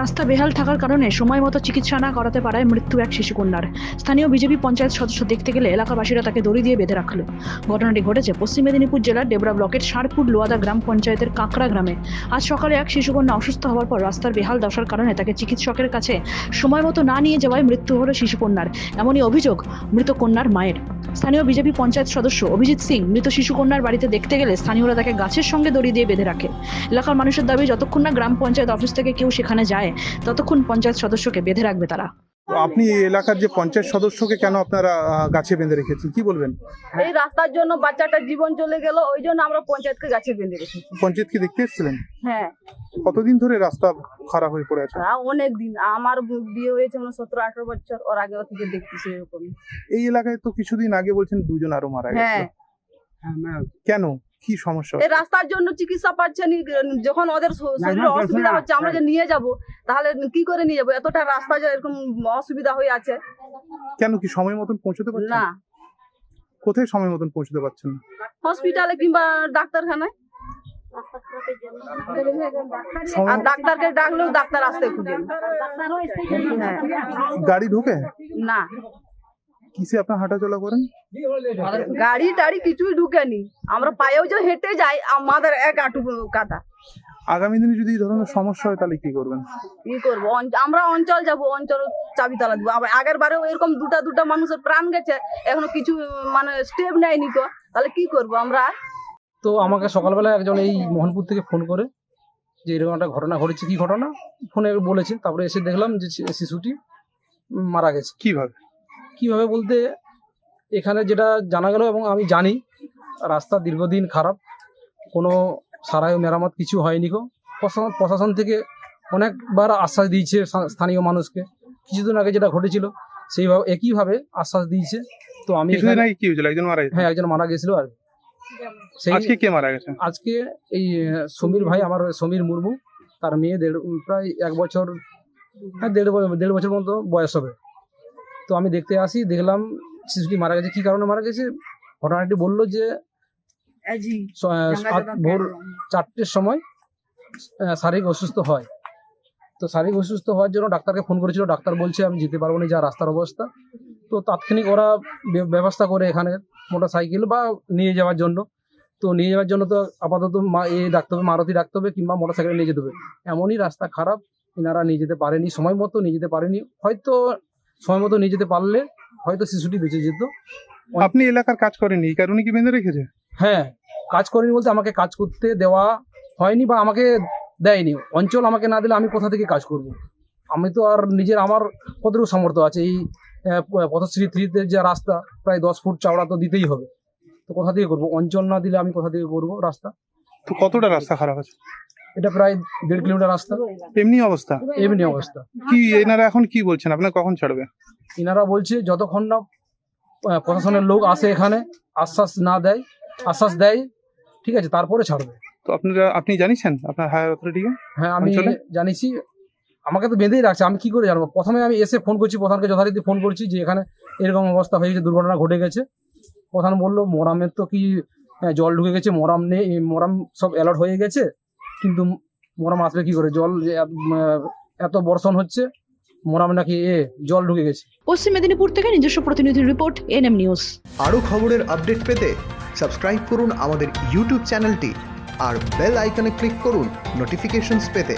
রাস্তা বেহাল থাকার কারণে সময় মতো চিকিৎসা না করাতে পারায় মৃত্যু এক শিশুকন্যার স্থানীয় বিজেপি পঞ্চায়েত সদস্য দেখতে গেলে এলাকাবাসীরা তাকে দড়ি দিয়ে বেঁধে রাখল। ঘটনাটি ঘটেছে পশ্চিম মেদিনীপুর জেলার ডেবরা ব্লকের ষাঁড়পুর লোয়াদা গ্রাম পঞ্চায়েতের কাঁকড়া গ্রামে। আজ সকালে এক শিশুকন্যা অসুস্থ হওয়ার পর রাস্তার বেহাল দশার কারণে তাকে চিকিৎসকের কাছে সময় মতো না নিয়ে যাওয়ায় মৃত্যু হলো শিশুকন্যার এমনই অভিযোগ মৃত কন্যার মায়ের। স্থানীয় বিজেপি পঞ্চায়েত সদস্য অভিজিৎ সিং মৃত শিশুকন্যার বাড়িতে দেখতে গেলে স্থানীয়রা তাকে গাছের সঙ্গে দড়ি দিয়ে বেঁধে রাখে। এলাকার মানুষের দাবি, যতক্ষণ না গ্রাম পঞ্চায়েত অফিস থেকে কেউ সেখানে যায়, ততক্ষণ পঞ্চায়েত সদস্যকে বেঁধে রাখবে তারা। আপনি এলাকার যে পঞ্চায়েত সদস্যকে কেন আপনারা গাছে বেঁধে রেখেছেন? কি বলবেন? এই রাস্তার জন্য বাচ্চাটার জীবন চলে গেল ওই জন্য আমরা পঞ্চায়েতকে গাছে বেঁধে রেখেছি। পঞ্চায়েত কি দেখতে এসেছিলেন? হ্যাঁ। কতদিন ধরে রাস্তা খারাপ হয়ে পড়ে আছে? অনেক দিন। আমার বিয়ে হয়েছে মানে সতেরো আঠারো বছর ওর আগে থেকে দেখতেছি এরকম এই এলাকায় তো কিছুদিন আগে বলছেন দুজন আরও মারা হ্যাঁ। গেছে কেন? কি সমস্যা এই রাস্তার জন্য চিকিৎসা পাচ্ছে নি যখন ওদের শরীরে অসুবিধা হচ্ছে আমরা যে নিয়ে যাব তাহলে কি করে নিয়ে যাব? এতটা রাস্তা যে এরকম অসুবিধা হয়ে আছে। কেন কি সময় মতন পৌঁছতে পারছেন? না। কোথায় সময় মতন পৌঁছতে পারছেন? না? হসপিটালে কিংবা ডাক্তারখানায়? আর ডাক্তারকে ডাকলেও ডাক্তার আসতে খুঁজে গাড়ি ঢুকে? না। কিসে আপনার হাঁটাচলা করেন? গাড়ি টাড়ি কিছুই ঢুকেনি। আমরা পায়েও যে হেঁটে যাই আমাদের এক আটু কাটা আগামী দিনে যদি এই ধরনের সমস্যা হয় তাহলে কি করবেন? কি করব? অঞ্চ- আমরা অঞ্চল যাব অঞ্চল চাবি তালা দিব। আবার আগের বারেও এরকম দুটা দুটা মানুষের প্রাণ গেছে এখনও কিছু মানে স্টেপ নেয়নি তো। তাহলে কি করব আমরা? তো আমাকে সকালবেলা একজন এই মোহনপুর থেকে ফোন করে যে এরকম একটা ঘটনা ঘটেছে। কি ঘটনা? ফোনে বলেছে তারপরে এসে দেখলাম যে শিশুটি মারা গেছে। কীভাবে? কীভাবে বলতে এখানে যেটা জানা গেল এবং আমি জানি রাস্তা দীর্ঘদিন খারাপ কোনো সারাই মেরামত কিছু হয়নি কো প্রশাসন প্রশাসন থেকে অনেকবার আশ্বাস দিয়েছে স্থানীয়- মানুষকে। কিছুদিন আগে যেটা ঘটেছিল সেইভাবে একইভাবে আশ্বাস দিয়েছে। তো আমি কি হয়েছিল? একজন মারা হ্যাঁ একজন মারা গেছিল আর। আজকে কে মারা গেছে? আজকে এই সমীর ভাই আমার সমীর মুর্মু তার মেয়ে দেড় প্রায় এক বছর হ্যাঁ দেড় ব- দেড় বছর মতো বয়স হবে। তো আমি দেখতে আসি দেখলাম শিশুটি মারা গেছে। কি কারণে মারা গেছে? ঘটনাটি বলল যে ভোর চারটের সময় শারীরিক অসুস্থ হয়। তো শারীরিক অসুস্থ হওয়ার জন্য ডাক্তারকে ফোন করেছিল। ডাক্তার বলছে আমি যেতে পারব না যা রাস্তার অবস্থা। তো তাৎক্ষণিক ওরা ব্যবস্থা করে এখানে মোটর সাইকেল বা নিয়ে যাওয়ার জন্য। তো নিয়ে যাওয়ার জন্য তো আপাতত মা- এ ডাকতে হবে মারুতি ডাকতে হবে কিংবা মোটর সাইকেলে নিয়ে যেতে হবে। এমনই রাস্তা খারাপ এনারা নিয়ে যেতে পারেনি সময় মতো নিয়ে যেতে পারেনি। হয়তো সময় মতো নিয়ে যেতে পারলে হয়তো শিশুটি বেঁচে যেত। আপনি এলাকার কাজ করেননি এই কারণে কি বেঁধে রেখেছে? হ্যাঁ কাজ করেনি বলতে আমাকে কাজ করতে দেওয়া হয়নি বা আমাকে দেয়নি। অঞ্চল আমাকে না দিলে আমি কোথা থেকে কাজ করব? আমি তো আর নিজের আমার কতটুকু সামর্থ্য আছে? এই পথশ্রী থ্রিতে যে রাস্তা প্রায় দশ ফুট চওড়া তো দিতেই হবে। তো কোথা থেকে করব? অঞ্চল না দিলে আমি কোথা থেকে করব রাস্তা? তো কতটা রাস্তা খারাপ আছে? এটা প্রায় দেড় কিলোমিটার রাস্তা। এমনি অবস্থা? এমনি অবস্থা। কি এনারা এখন কি বলছেন? আপনার কখন ছাড়বে? এনারা বলছে যতক্ষণ না প্রশাসনের লোক আসে এখানে আশ্বাস না দেয় আশ্বাস দেয় ঠিক আছে তারপরে ছাড়বে। তো আপনারা আপনি জানিয়েছেন আপনার হায়ার অথরিটিকে? হ্যাঁ আমি? জানিছি আমাকে তো বেঁধেই রাখছে আমি কি করে জানব? প্রথমে আমি এসে ফোন করছি প্রধানকে যথারীতি ফোন করছি যে এখানে এরকম অবস্থা হয়ে গেছে দুর্ঘটনা ঘটে গেছে। প্রধান বলল মোরামের তো কি জল ঢুকে গেছে মোরাম নেই মোরাম সব অ্যালার্ট হয়ে গেছে। কিন্তু মোরাম আসবে কি করে? জল যে এত- এত বর্ষণ হচ্ছে মোরাম নাকি এ জল ঢুকে গেছে। পশ্চিম মেদিনীপুর থেকে নিজস্ব প্রতিনিধির রিপোর্ট এনএম নিউজ। আরও খবরের আপডেট পেতে সাবস্ক্রাইব করুন আমাদের ইউটিউব চ্যানেলটি আর বেল আইকনে ক্লিক করুন নোটিফিকেশনস পেতে।